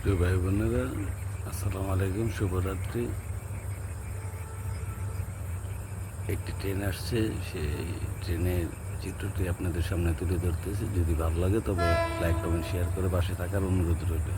প্রিয় ভাই বোনেরা আসসালামু আলাইকুম, শুভরাত্রি। একটি ট্রেন আসছে, সেই ট্রেনের চিত্রটি আপনাদের সামনে তুলে ধরতেছে। যদি ভালো লাগে তবে লাইক, কমেন্ট, শেয়ার করে পাশে থাকার অনুরোধ রইল।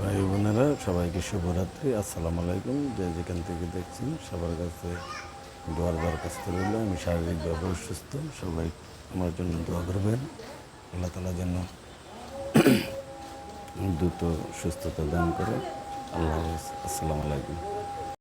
ভাই বোনেরা, সবাইকে শুভরাত্রি। আসসালামু আলাইকুম। যে যেখান থেকে দেখছেন, সবার কাছে দোয়ার দরখাস্ত রইল। আমি শারীরিকভাবে অসুস্থ। সবাই আমার জন্য দোয়া করবেন। আল্লাহ তালা যেন দ্রুত সুস্থতা দান করে আল্লাহ আসসালামু আলাইকুম।